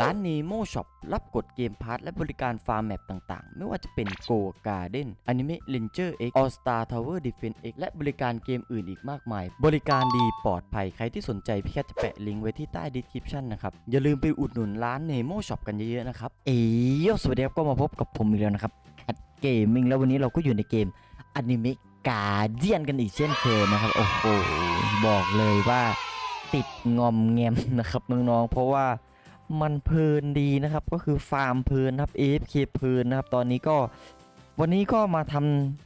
ร้าน Nemo Shop รับกดเกมพาร์ทและบริการฟาร์มแมปต่างๆ ไม่ว่าจะเป็น Go Garden Anime Ranger X All Star Tower Defense X และบริการเกมอื่นอีกมากมาย บริการดีปลอดภัย ใครที่สนใจพี่แคทจะแปะลิงก์ไว้ที่ใต้ description นะครับ อย่าลืมไปอุดหนุนร้าน Nemo Shop กันเยอะๆนะครับ เอ้ยสวัสดีครับก็มาพบกับผมอีกแล้วนะครับแคทเกมมิ่งแล้ววันนี้เราก็อยู่ในเกม Anime Guardian กันอีกเช่นเคยนะครับโอ้โหบอกเลยว่าติดงอมแงมนะครับน้องๆเพราะว่า มันเพลินดีนะครับ ก็คือฟาร์มเพลินครับ AFK เพลินนะครับ ตอนนี้ก็วันนี้ก็มาท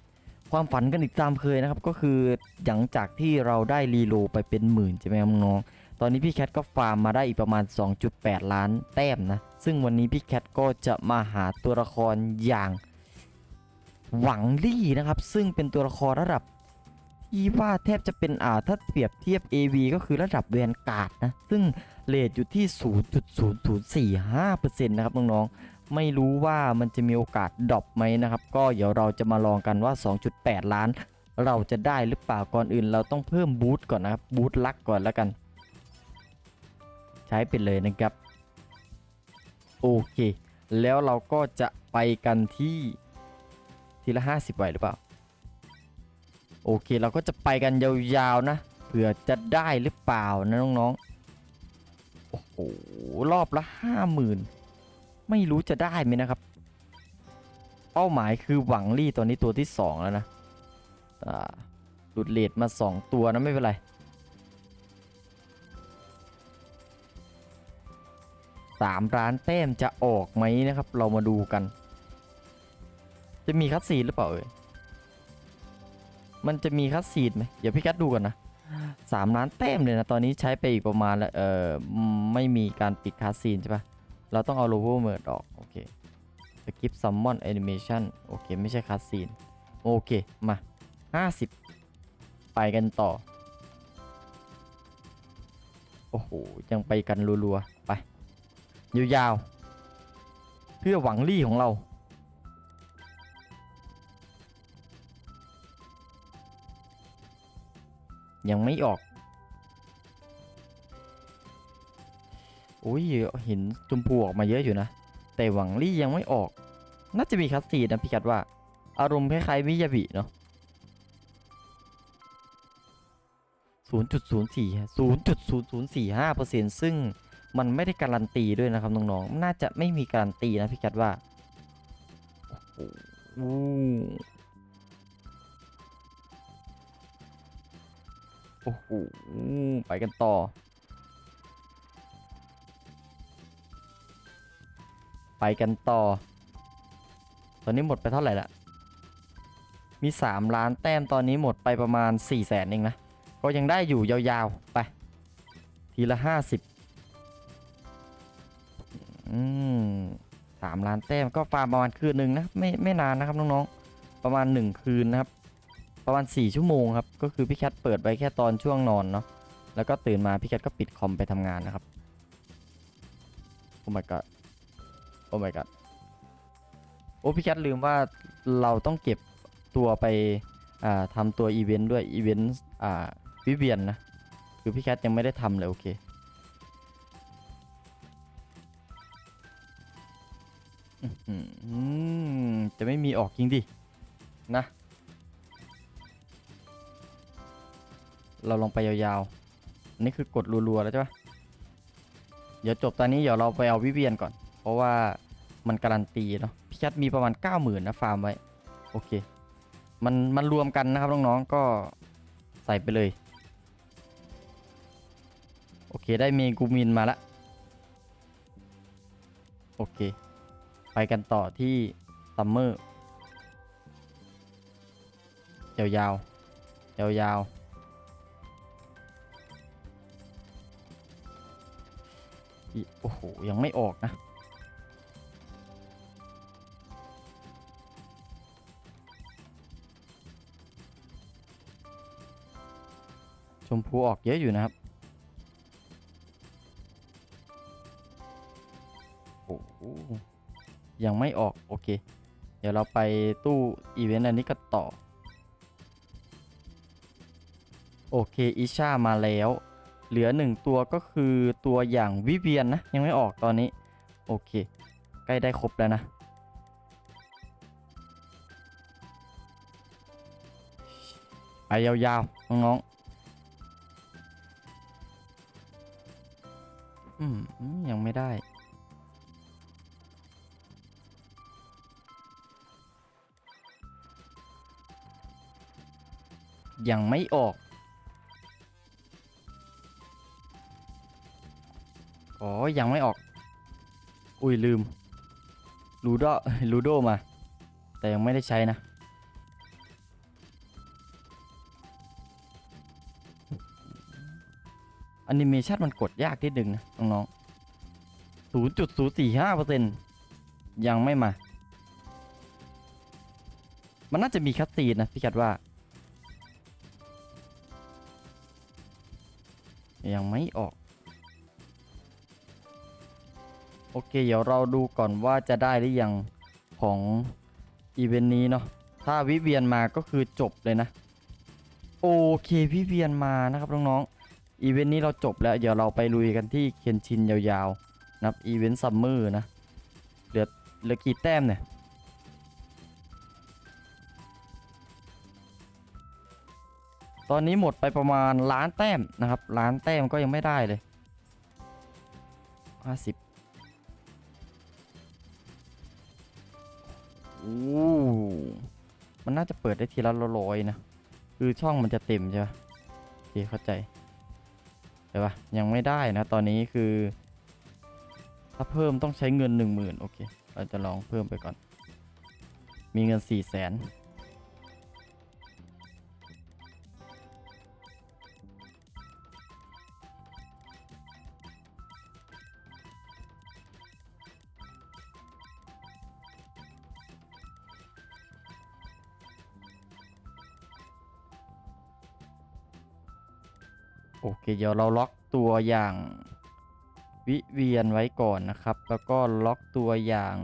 ำความฝันกันอีกตามเคยนะครับ ก็คือหลังจากที่เราได้รีโลไปเป็นหมื่นใช่ไหมครับน้องตอนนี้พี่แคทก็ฟาร์มมาได้อีกประมาณ 2.8 ล้านแต้มนะ ซึ่งวันนี้พี่แคทก็จะมาหาตัวละครอย่างหวังลี่นะครับ ซึ่งเป็นตัวละครระดับ ที่ว่าแทบจะเป็นอ่าถ้าเปรียบเทียบ AV ก็คือระดับแวนการ์ดนะ ซึ่งเรทอยู่ที่ 0.0045%นะครับน้องๆ ไม่รู้ว่ามันจะมีโอกาสดรอปไหมนะครับ ก็เดี๋ยวเราจะมาลองกันว่า 2.8 ล้าน เราจะได้หรือเปล่าก่อนอื่น เราต้องเพิ่มบูทก่อนนะครับบูทลักก่อนแล้วกัน ใช้ไปเลยนะครับ โอเค แล้วเราก็จะไปกันที่ทีละ 50ไหวหรือเปล่า โอเคเราก็จะไปกันยาวๆนะเผื่อจะได้หรือเปล่านะน้องๆโอ้โหรอบละห้าหมื่นไม่รู้จะได้ไหมนะครับ เป้าหมายคือหวังลี่ตัวนี้ตัวที่สองแล้วนะหลุดเลดมาสองตัวนะไม่เป็นไรสามร้านแต้มจะออกไหมนะครับ เรามาดูกัน จะมีคัดซีนหรือเปล่าเอ่ย มันจะมีคัสซีดไหมเดี๋ยวพี่กัดดูก่อนนะสามล้านแต้มเลยนะ ตอนนี้ใช้ไปอีกประมาณละเออไม่มีการปิดคัสซีนใช่ปะเราต้องเอาโลโก้เมิร์ดออกโอเคสกิปซัมมอนแอนิเมชันโอเค ไม่ใช่คัสซีนโอเค มา 50 ไปกันต่อ โอ้โห ยังไปกันรัวๆ ไป ยาวๆ เพื่อหวังลี่ของเรา ยังไม่ออก อุ้ยเห็นจุมพูออกมาเยอะอยู่นะ แต่หวังลี่ยังไม่ออก น่าจะมีคัสซีนนะพี่กัดว่า อารมณ์คล้ายๆมิยาบิเนาะ0.04 0.0045เปอร์เซ็นซึ่งมันไม่ได้การันตีด้วยนะครับน้องๆ น่าจะไม่มีการันตีนะพี่กัดว่า โอ้ โอ้โห ไปกันต่อ ไปกันต่อ ตอนนี้หมดไปเท่าไหร่ละ มี 3 ล้านแต้มตอนนี้หมดไปประมาณ 4 0 0แสนเองนะ ก็ยังได้อยู่ยาวๆ ไป ทีละ 50อืมสามล้านแต้มก็ฟาร์มประมาณคืนหนึ่งนะ ไม่ไม่นานนะครับน้องๆ ประมาณ 1 คืนนะครับ ประมาณ 4 ชั่วโมงครับ ก็คือพี่แคทเปิดไว้แค่ตอนช่วงนอนเนาะ แล้วก็ตื่นมาพี่แคทก็ปิดคอมไปทำงานนะครับ โอ้ my god โอ้ my god โอ้พี่แคทลืมว่าเราต้องเก็บตัวไปอ่าทำตัวอีเวนต์ด้วยอีเวนต์อ่าวิเวียนนะ คือพี่แคทยังไม่ได้ทำเลยโอเคจะไม่มีออกจริงดิ นะ เราลงไปยาวๆ อันนี้คือกดรัวๆ แล้วใช่ปะเดี๋ยวจบตอนนี้เดี๋ยวเราไปเอาวิเวียนก่อน เพราะว่ามันการันตีเนาะพี่แคทมีประมาณ 90,000นะฟาร์มไว้ โอเค มันมันรวมกันนะครับน้องๆ ก็ใส่ไปเลย โอเคได้เมกูมินมาละ โอเค ไปกันต่อที่ซัมเมอร์ยาวๆยาวๆ หยังไม่ออกนะ ชมพูออกเยอะอยู่นะครับโอ้ยังไม่ออก โอเค เดี๋ยวเราไปตู้ อีเวนต์อันนี้กันต่อ โอเค อิชามาแล้ว เหลือหนึ่งตัวก็คือตัวอย่างวิเวียนนะ ยังไม่ออกตอนนี้ โอเค ใกล้ได้ครบแล้วนะ ไปยาวๆ น้องๆ อืม ยังไม่ได้ยังไม่ออก อ๋อ ยังไม่ออก อุ้ยลืม ลูโดลูโดมา แต่ยังไม่ได้ใช้นะ แอนิเมชันมันกดยากนิดนึงนะน้องๆศูนย์จุดศูนย์สี่ห้าเปอร์เซ็นต์ยังไม่มา มันน่าจะมีคัตซีนนะพี่คัดว่า ยังไม่ออก โอเค เดี๋ยวเราดูก่อนว่าจะได้หรือยังของอีเวนต์นี้เนาะถ้าวิเวียนมาก็คือจบเลยนะ โอเคพี่เวียนมานะครับน้องๆอีเวนต์นี้เราจบแล้วเดี๋ยวเราไปลุยกันที่เคียนชินยาวๆนะบอีเวนต์ซัมเมอร์นะเหลือเหลือกี่แต้มเนี่ยตอนนี้หมดไปประมาณล้านแต้มนะครับล้านแต้มก็ยังไม่ได้เลย 50ันน่าจะเปิดได้ทีละร้อยนะ คือช่องมันจะเต็มใช่ปะโอเคเข้าใจเดี๋ยวปะยังไม่ได้นะ ตอนนี้คือ ถ้าเพิ่มต้องใช้เงินหนึ่งหมื่นโอเค เราจะลองเพิ่มไปก่อน มีเงินสี่แสน เคเดี๋ยวเราล็อกตัวอย่างวิเวียนไว้ก่อนนะครับ แล้วก็ล็อกตัวอย่าง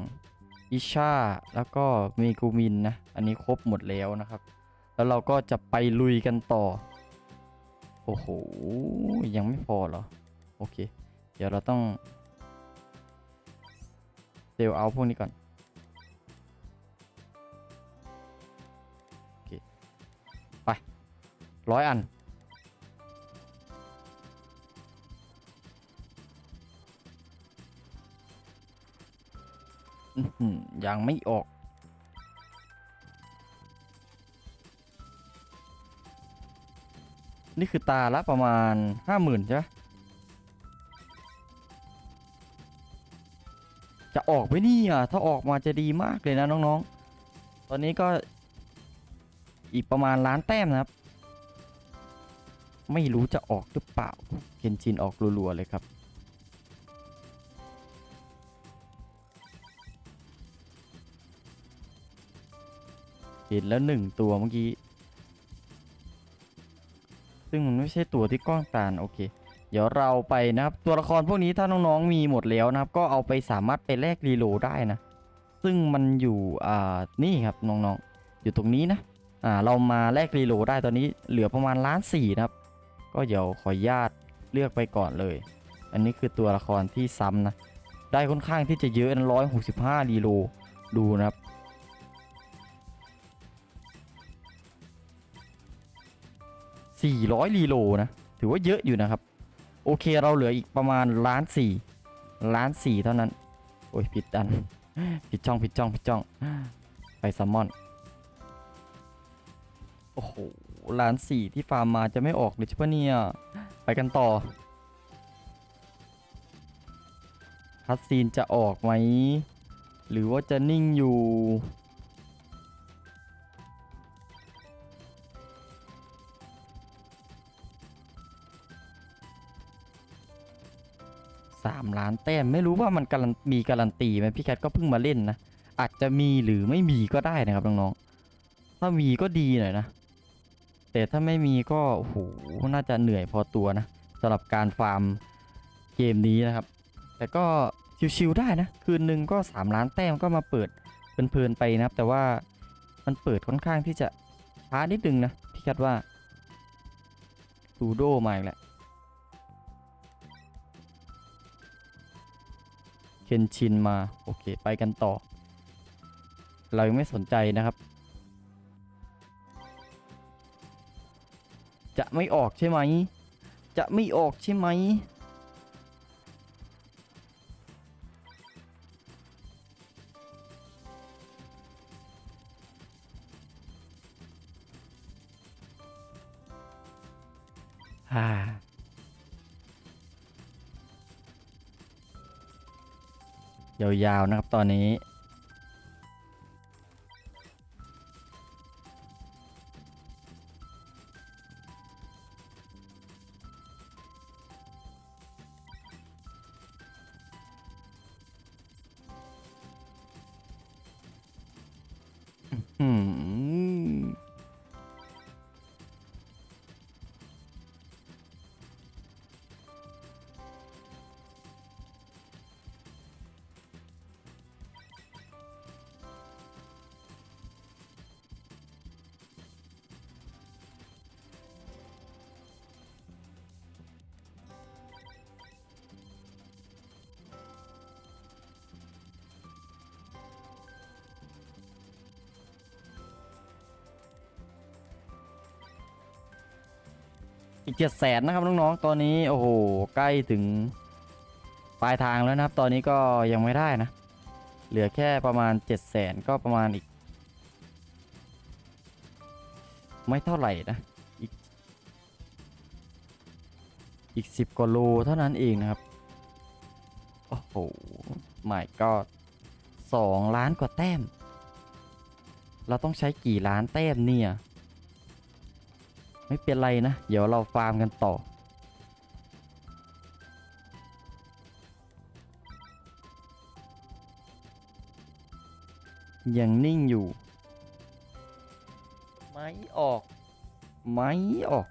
อิชาแล้วก็มีกูมินนะ อันนี้ครบหมดแล้วนะครับ แล้วเราก็จะไปลุยกันต่อ โอ้โห ยังไม่พอเหรอ โอเค เดี๋ยวเราต้องเซลเอาพวกนี้ก่อน โอเค ไปร้อยอัน ยังไม่ออก นี่คือตาละประมาณห้าหมื่นใช่ไหมจะออกไหมนี่อะ ถ้าออกมาจะดีมากเลยนะน้องๆ ตอนนี้ก็อีกประมาณล้านแต้มนะครับ ไม่รู้จะออกหรือเปล่า เคนจินออกรัวๆเลยครับ เห็นแล้วหนึ่งตัวเมื่อกี้ ซึ่งมันไม่ใช่ตัวที่กล้องตาลโอเค เดี๋ยวเราไปนะครับ ตัวละครพวกนี้ถ้าน้องๆมีหมดแล้วนะครับ ก็เอาไปสามารถไปแลกรีโหลดได้นะ ซึ่งมันอยู่อ่านี่ครับน้องๆ อยู่ตรงนี้นะ อ่าเรามาแลกรีโหลดได้ตอนนี้เหลือประมาณล้านสี่นะครับ ก็เดี๋ยวขออนุญาตเลือกไปก่อนเลย อันนี้คือตัวละครที่ซ้ำนะ ได้ค่อนข้างที่จะเยอะนะร้อยหกสิบห้ารีโลดูนะครับ 400รีโลนะ ถือว่าเยอะอยู่นะครับ โอเคเราเหลืออีกประมาณล้านสี่ล้านสี่เท่านั้น โอ้ยผิดอัน ผิดช่องผิดช่องผิดช่อง ไปซัมมอน โอ้โหล้านสี่ที่ฟาร์มมาจะไม่ออกเลยใช่ปะเนี่ย ไปกันต่อคัสซีนจะออกไหม หรือว่าจะนิ่งอยู่ สามล้านแต้มไม่รู้ว่ามันการันมีการันตีไหมพี่แคทก็เพิ่งมาเล่นนะ อาจจะมีหรือไม่มีก็ได้นะครับน้องๆถ้ามีก็ดีหน่อยนะ แต่ถ้าไม่มีก็โอ้โหน่าจะเหนื่อยพอตัวนะสำหรับการฟาร์มเกมนี้นะครับ แต่ก็ชิวๆได้นะ คืนหนึ่งก็ 3 ล้านแต้มก็มาเปิดเพลินๆไปนะครับ แต่ว่ามันเปิดค่อนข้างที่จะช้านิดนึงนะพี่แคทว่าดูโดมาอีกแล้ว เคนชินมา โอเค ไปกันต่อ เรายังไม่สนใจนะครับ จะไม่ออกใช่ไหม จะไม่ออกใช่ไหม ยาวๆนะครับตอนนี้ อีกเจ็ดแสนนะครับน้องๆ ตอนนี้โอ้โหใกล้ถึงปลายทางแล้วนะครับ ตอนนี้ก็ยังไม่ได้นะ เหลือแค่ประมาณเจ็ดแสนก็ประมาณอีก ไม่เท่าไหร่นะ อีกอีกสิบกว่าโลเท่านั้นเองนะครับ โอ้โหไม่ก็สองล้านกว่าแต้ม เราต้องใช้กี่ล้านแต้มเนี่ย ไม่เป็นไรนะ เดี๋ยวเราฟาร์มกันต่อ ยังนิ่งอยู่ ไม่ออก ไม่ออก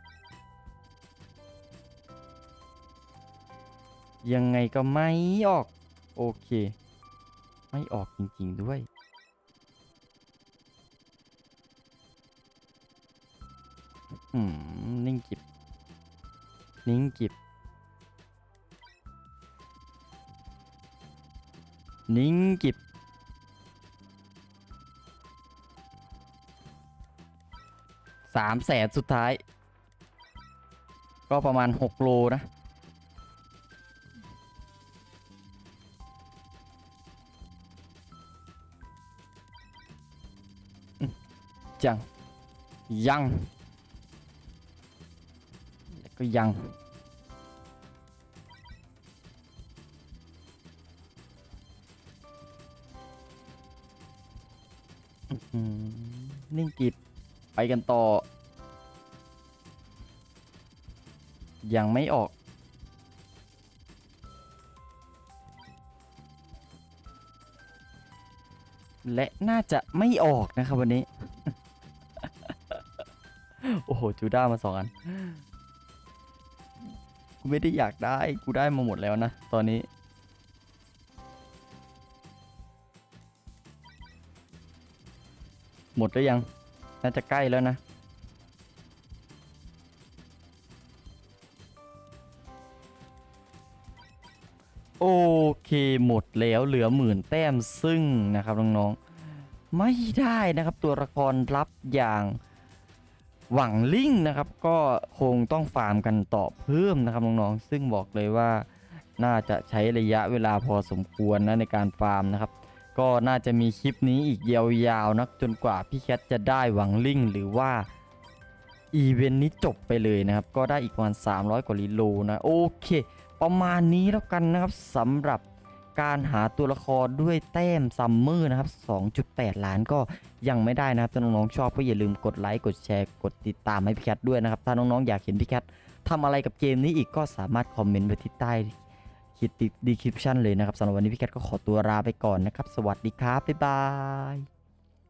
ยังไงก็ไม่ออก โอเค ไม่ออกจริง ๆ ด้วย นิ่งกิบ นิ่งกิบ นิ่งกิบ สามแสนสุดท้าย ก็ประมาณหกโลนะจังยัง ก็ยัง นิ่งกิบไปกันต่อ ยังไม่ออกและน่าจะไม่ออกนะครับวันนี้ โอ้โห จูด้ามาสองอัน ไม่ได้อยากได้ กูได้มาหมดแล้วนะ ตอนนี้ หมดหรือยัง น่าจะใกล้แล้วนะ โอเคหมดแล้วเหลือหมื่นแต้มซึ่งนะครับน้องๆ ไม่ได้นะครับตัวละครลับอย่าง หวังลิงนะครับ ก็คงต้องฟาร์มกันต่อเพิ่มนะครับน้องๆซึ่งบอกเลยว่าน่าจะใช้ระยะเวลาพอสมควรนะในการฟาร์มนะครับ ก็น่าจะมีคลิปนี้อีกยาวๆนะจนกว่าพี่แคทจะได้หวังลิงหรือว่าอีเวนต์นี้จบไปเลยนะครับ ก็ได้อีกประมาณ300 กว่าลิโลนะ โอเค ประมาณนี้แล้วกันนะครับสำหรับ การหาตัวละครด้วยแต้มซัมเมอร์นะครับ 2.8 ล้านก็ยังไม่ได้นะครับถ้าน้องๆชอบก็อย่าลืมกดไลค์ กดแชร์ กดติดตามให้พี่แคทด้วยนะครับ ถ้าน้องๆอยากเห็นพี่แคททำอะไรกับเกมนี้อีกก็สามารถคอมเมนต์ไว้ที่ใต้คลิปดีคริปชันเลยนะครับสำหรับวันนี้พี่แคทก็ขอตัวลาไปก่อนนะครับ สวัสดีครับ บ๊ายบาย